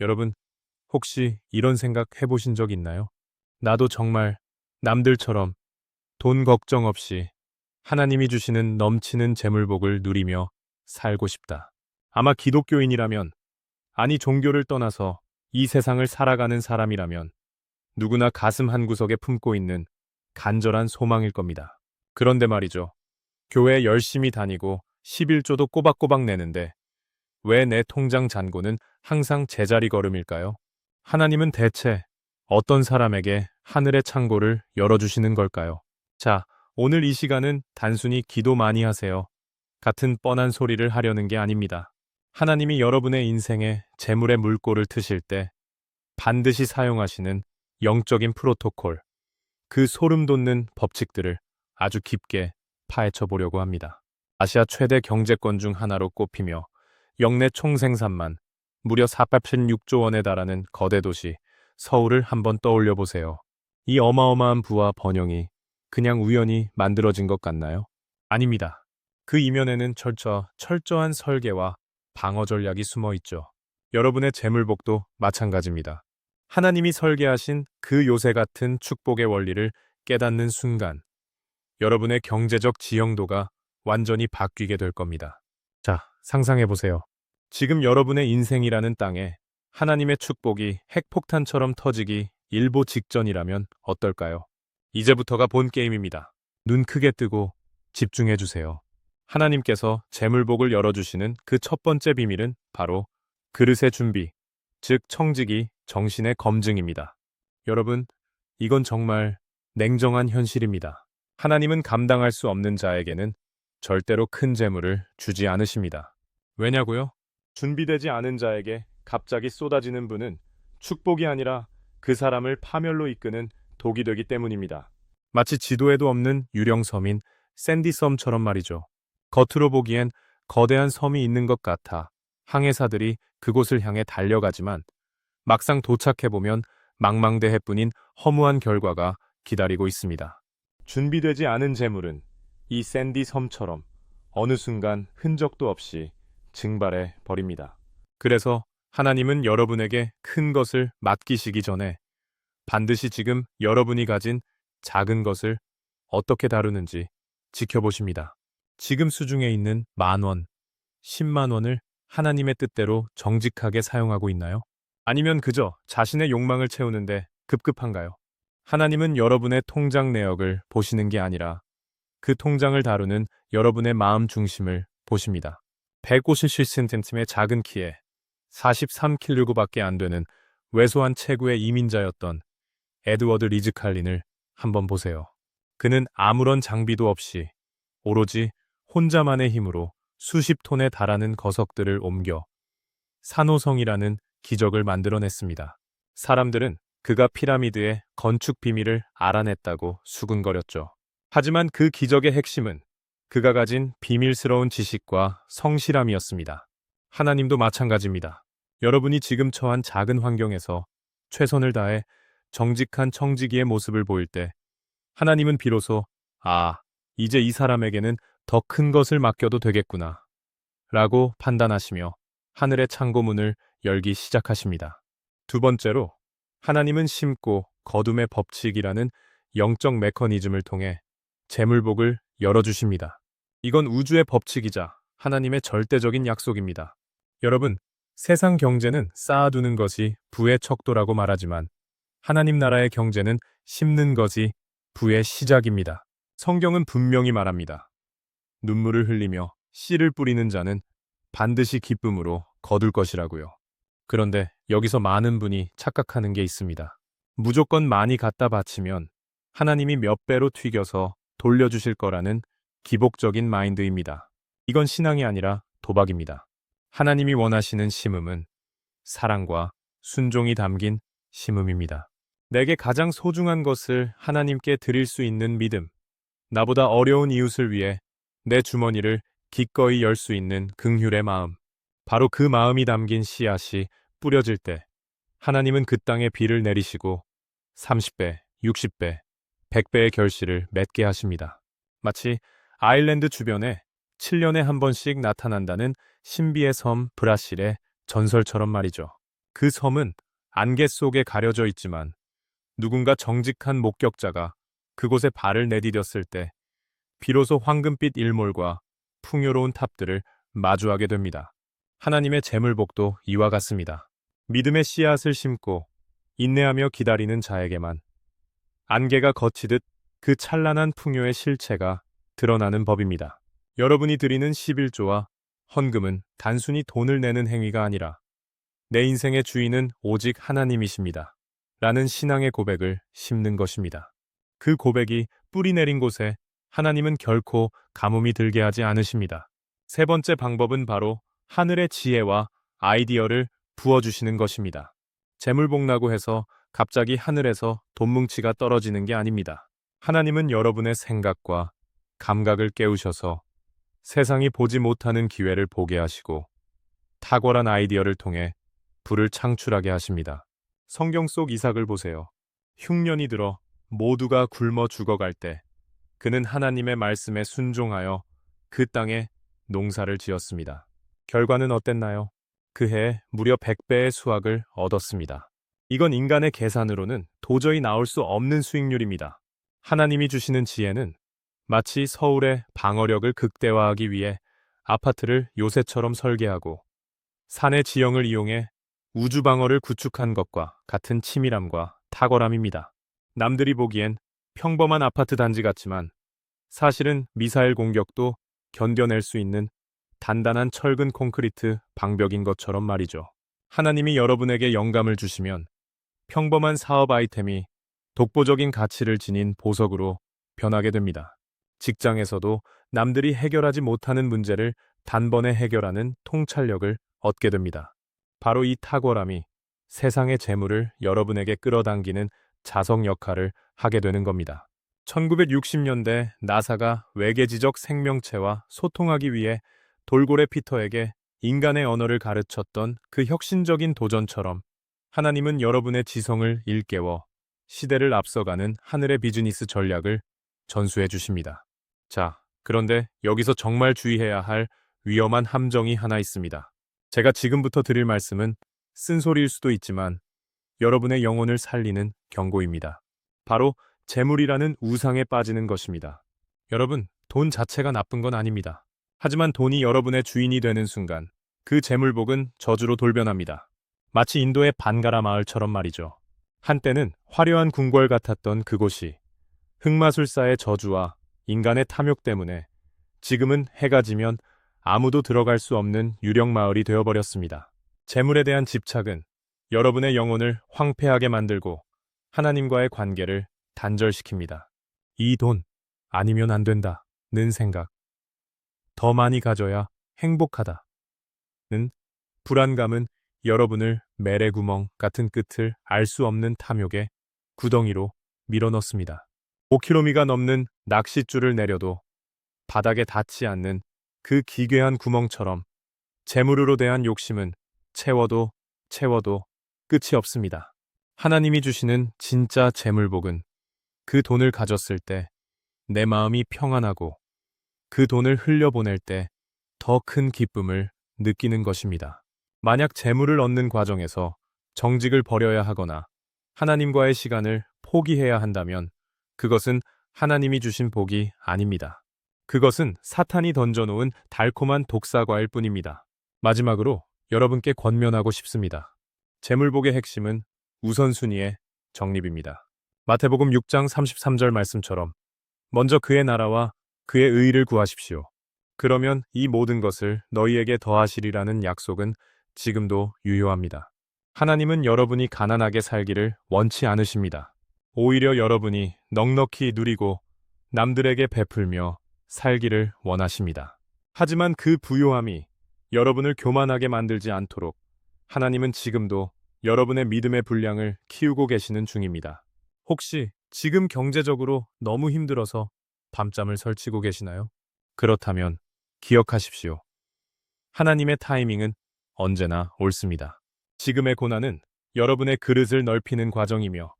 여러분, 혹시 이런 생각 해보신 적 있나요? 나도 정말 남들처럼 돈 걱정 없이 하나님이 주시는 넘치는 재물복을 누리며 살고 싶다. 아마 기독교인이라면, 아니 종교를 떠나서 이 세상을 살아가는 사람이라면 누구나 가슴 한구석에 품고 있는 간절한 소망일 겁니다. 그런데 말이죠. 교회 열심히 다니고 11조도 꼬박꼬박 내는데 왜 내 통장 잔고는 항상 제자리 걸음일까요? 하나님은 대체 어떤 사람에게 하늘의 창고를 열어주시는 걸까요? 자, 오늘 이 시간은 단순히 기도 많이 하세요. 같은 뻔한 소리를 하려는 게 아닙니다. 하나님이 여러분의 인생에 재물의 물꼬를 트실 때 반드시 사용하시는 영적인 프로토콜, 그 소름 돋는 법칙들을 아주 깊게 파헤쳐 보려고 합니다. 아시아 최대 경제권 중 하나로 꼽히며 역내 총생산만 무려 486조 원에 달하는 거대 도시 서울을 한번 떠올려 보세요. 이 어마어마한 부와 번영이 그냥 우연히 만들어진 것 같나요? 아닙니다. 그 이면에는 철저, 철저한 설계와 방어 전략이 숨어 있죠. 여러분의 재물복도 마찬가지입니다. 하나님이 설계하신 그 요새 같은 축복의 원리를 깨닫는 순간, 여러분의 경제적 지형도가 완전히 바뀌게 될 겁니다. 자, 상상해 보세요. 지금 여러분의 인생이라는 땅에 하나님의 축복이 핵폭탄처럼 터지기 일보 직전이라면 어떨까요? 이제부터가 본 게임입니다. 눈 크게 뜨고 집중해 주세요. 하나님께서 재물복을 열어주시는 그 첫 번째 비밀은 바로 그릇의 준비, 즉 청직이 정신의 검증입니다. 여러분, 이건 정말 냉정한 현실입니다. 하나님은 감당할 수 없는 자에게는 절대로 큰 재물을 주지 않으십니다. 왜냐고요? 준비되지 않은 자에게 갑자기 쏟아지는 분은 축복이 아니라 그 사람을 파멸로 이끄는 독이 되기 때문입니다. 마치 지도에도 없는 유령 섬인 샌디 섬처럼 말이죠. 겉으로 보기엔 거대한 섬이 있는 것 같아 항해사들이 그곳을 향해 달려가지만 막상 도착해보면 망망대해뿐인 허무한 결과가 기다리고 있습니다. 준비되지 않은 재물은 이 샌디 섬처럼 어느 순간 흔적도 없이 증발해 버립니다. 그래서 하나님은 여러분에게 큰 것을 맡기시기 전에 반드시 지금 여러분이 가진 작은 것을 어떻게 다루는지 지켜보십니다. 지금 수중에 있는 만 원, 10만 원을 하나님의 뜻대로 정직하게 사용하고 있나요? 아니면 그저 자신의 욕망을 채우는데 급급한가요? 하나님은 여러분의 통장 내역을 보시는 게 아니라 그 통장을 다루는 여러분의 마음 중심을 보십니다. 157cm의 작은 키에 43kg밖에 안 되는 왜소한 체구의 이민자였던 에드워드 리즈 칼린을 한번 보세요. 그는 아무런 장비도 없이 오로지 혼자만의 힘으로 수십 톤에 달하는 거석들을 옮겨 산호성이라는 기적을 만들어냈습니다. 사람들은 그가 피라미드의 건축 비밀을 알아냈다고 수군거렸죠. 하지만 그 기적의 핵심은 그가 가진 비밀스러운 지식과 성실함이었습니다. 하나님도 마찬가지입니다. 여러분이 지금 처한 작은 환경에서 최선을 다해 정직한 청지기의 모습을 보일 때 하나님은 비로소 아, 이제 이 사람에게는 더 큰 것을 맡겨도 되겠구나. 라고 판단하시며 하늘의 창고문을 열기 시작하십니다. 두 번째로, 하나님은 심고 거둠의 법칙이라는 영적 메커니즘을 통해 재물복을 열어주십니다. 이건 우주의 법칙이자 하나님의 절대적인 약속입니다. 여러분, 세상 경제는 쌓아두는 것이 부의 척도라고 말하지만 하나님 나라의 경제는 심는 것이 부의 시작입니다. 성경은 분명히 말합니다. 눈물을 흘리며 씨를 뿌리는 자는 반드시 기쁨으로 거둘 것이라고요. 그런데 여기서 많은 분이 착각하는 게 있습니다. 무조건 많이 갖다 바치면 하나님이 몇 배로 튀겨서 돌려주실 거라는 기복적인 마인드입니다. 이건 신앙이 아니라 도박입니다. 하나님이 원하시는 심음은 사랑과 순종이 담긴 심음입니다. 내게 가장 소중한 것을 하나님께 드릴 수 있는 믿음, 나보다 어려운 이웃을 위해 내 주머니를 기꺼이 열 수 있는 긍휼의 마음, 바로 그 마음이 담긴 씨앗이 뿌려질 때 하나님은 그 땅에 비를 내리시고 30배, 60배, 100배의 결실을 맺게 하십니다. 마치 아일랜드 주변에 7년에 한 번씩 나타난다는 신비의 섬 브라실의 전설처럼 말이죠. 그 섬은 안개 속에 가려져 있지만 누군가 정직한 목격자가 그곳에 발을 내디뎠을 때 비로소 황금빛 일몰과 풍요로운 탑들을 마주하게 됩니다. 하나님의 재물복도 이와 같습니다. 믿음의 씨앗을 심고 인내하며 기다리는 자에게만 안개가 거치듯 그 찬란한 풍요의 실체가 드러나는 법입니다. 여러분이 드리는 11조와 헌금은 단순히 돈을 내는 행위가 아니라 내 인생의 주인은 오직 하나님이십니다. 라는 신앙의 고백을 심는 것입니다. 그 고백이 뿌리 내린 곳에 하나님은 결코 가뭄이 들게 하지 않으십니다. 세 번째 방법은 바로 하늘의 지혜와 아이디어를 부어주시는 것입니다. 재물복나고 해서 갑자기 하늘에서 돈뭉치가 떨어지는 게 아닙니다. 하나님은 여러분의 생각과 감각을 깨우셔서 세상이 보지 못하는 기회를 보게 하시고 탁월한 아이디어를 통해 불을 창출하게 하십니다. 성경 속 이삭을 보세요. 흉년이 들어 모두가 굶어 죽어갈 때 그는 하나님의 말씀에 순종하여 그 땅에 농사를 지었습니다. 결과는 어땠나요? 그 해에 무려 100배의 수확을 얻었습니다. 이건 인간의 계산으로는 도저히 나올 수 없는 수익률입니다. 하나님이 주시는 지혜는 마치 서울의 방어력을 극대화하기 위해 아파트를 요새처럼 설계하고 산의 지형을 이용해 우주 방어를 구축한 것과 같은 치밀함과 탁월함입니다. 남들이 보기엔 평범한 아파트 단지 같지만 사실은 미사일 공격도 견뎌낼 수 있는 단단한 철근 콘크리트 방벽인 것처럼 말이죠. 하나님이 여러분에게 영감을 주시면 평범한 사업 아이템이 독보적인 가치를 지닌 보석으로 변하게 됩니다. 직장에서도 남들이 해결하지 못하는 문제를 단번에 해결하는 통찰력을 얻게 됩니다. 바로 이 탁월함이 세상의 재물을 여러분에게 끌어당기는 자석 역할을 하게 되는 겁니다. 1960년대 나사가 외계지적 생명체와 소통하기 위해 돌고래 피터에게 인간의 언어를 가르쳤던 그 혁신적인 도전처럼 하나님은 여러분의 지성을 일깨워 시대를 앞서가는 하늘의 비즈니스 전략을 전수해 주십니다. 자, 그런데 여기서 정말 주의해야 할 위험한 함정이 하나 있습니다. 제가 지금부터 드릴 말씀은 쓴소리일 수도 있지만 여러분의 영혼을 살리는 경고입니다. 바로 재물이라는 우상에 빠지는 것입니다. 여러분, 돈 자체가 나쁜 건 아닙니다. 하지만 돈이 여러분의 주인이 되는 순간 그 재물복은 저주로 돌변합니다. 마치 인도의 반가라 마을처럼 말이죠. 한때는 화려한 궁궐 같았던 그곳이 흑마술사의 저주와 인간의 탐욕 때문에 지금은 해가 지면 아무도 들어갈 수 없는 유령 마을이 되어버렸습니다. 재물에 대한 집착은 여러분의 영혼을 황폐하게 만들고 하나님과의 관계를 단절시킵니다. 이 돈 아니면 안 된다 는 생각. 더 많이 가져야 행복하다. 는 불안감은 여러분을 매래 구멍 같은 끝을 알 수 없는 탐욕의 구덩이로 밀어넣습니다. 5km가 넘는 낚싯줄을 내려도 바닥에 닿지 않는 그 기괴한 구멍처럼 재물으로 대한 욕심은 채워도 채워도 끝이 없습니다. 하나님이 주시는 진짜 재물복은 그 돈을 가졌을 때 내 마음이 평안하고 그 돈을 흘려보낼 때 더 큰 기쁨을 느끼는 것입니다. 만약 재물을 얻는 과정에서 정직을 버려야 하거나 하나님과의 시간을 포기해야 한다면 그것은 하나님이 주신 복이 아닙니다. 그것은 사탄이 던져놓은 달콤한 독사과일 뿐입니다. 마지막으로 여러분께 권면하고 싶습니다. 재물복의 핵심은 우선순위의 정립입니다. 마태복음 6장 33절 말씀처럼 먼저 그의 나라와 그의 의를 구하십시오. 그러면 이 모든 것을 너희에게 더하시리라는 약속은 지금도 유효합니다. 하나님은 여러분이 가난하게 살기를 원치 않으십니다. 오히려 여러분이 넉넉히 누리고 남들에게 베풀며 살기를 원하십니다. 하지만 그 부요함이 여러분을 교만하게 만들지 않도록 하나님은 지금도 여러분의 믿음의 분량을 키우고 계시는 중입니다. 혹시 지금 경제적으로 너무 힘들어서 밤잠을 설치고 계시나요? 그렇다면 기억하십시오. 하나님의 타이밍은 언제나 옳습니다. 지금의 고난은 여러분의 그릇을 넓히는 과정이며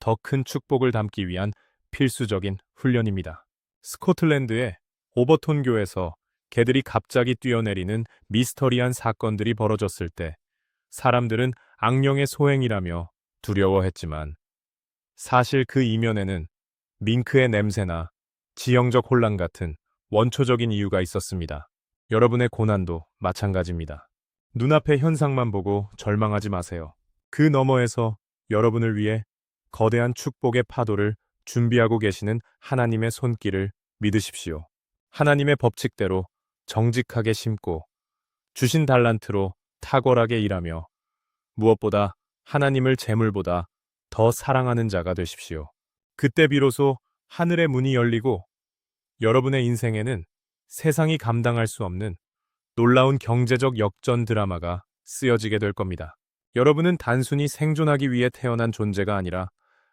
더 큰 축복을 담기 위한 필수적인 훈련입니다. 스코틀랜드의 오버톤 교에서 개들이 갑자기 뛰어내리는 미스터리한 사건들이 벌어졌을 때 사람들은 악령의 소행이라며 두려워했지만 사실 그 이면에는 밍크의 냄새나 지형적 혼란 같은 원초적인 이유가 있었습니다. 여러분의 고난도 마찬가지입니다. 눈앞의 현상만 보고 절망하지 마세요. 그 너머에서 여러분을 위해 거대한 축복의 파도를 준비하고 계시는 하나님의 손길을 믿으십시오. 하나님의 법칙대로 정직하게 심고 주신 달란트로 탁월하게 일하며 무엇보다 하나님을 재물보다 더 사랑하는 자가 되십시오. 그때 비로소 하늘의 문이 열리고 여러분의 인생에는 세상이 감당할 수 없는 놀라운 경제적 역전 드라마가 쓰여지게 될 겁니다. 여러분은 단순히 생존하기 위해 태어난 존재가 아니라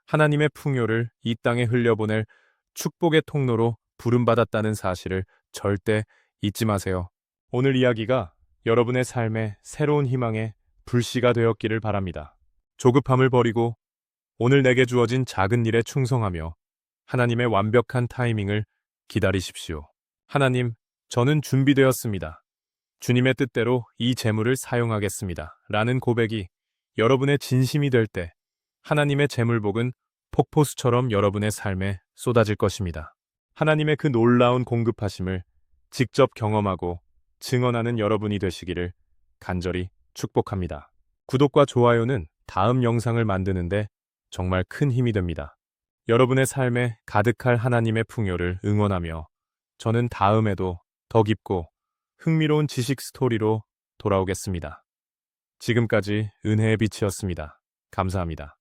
하나님의 풍요를 이 땅에 흘려보낼 축복의 통로로 부름받았다는 사실을 절대 잊지 마세요. 오늘 이야기가 여러분의 삶에 새로운 희망의 불씨가 되었기를 바랍니다. 조급함을 버리고 오늘 내게 주어진 작은 일에 충성하며 하나님의 완벽한 타이밍을 기다리십시오. 하나님, 저는 준비되었습니다. 주님의 뜻대로 이 재물을 사용하겠습니다. 라는 고백이 여러분의 진심이 될 때 하나님의 재물복은 폭포수처럼 여러분의 삶에 쏟아질 것입니다. 하나님의 그 놀라운 공급하심을 직접 경험하고 증언하는 여러분이 되시기를 간절히 축복합니다. 구독과 좋아요는 다음 영상을 만드는데 정말 큰 힘이 됩니다. 여러분의 삶에 가득할 하나님의 풍요를 응원하며 저는 다음에도 더 깊고 흥미로운 지식 스토리로 돌아오겠습니다. 지금까지 은혜의 빛이었습니다. 감사합니다.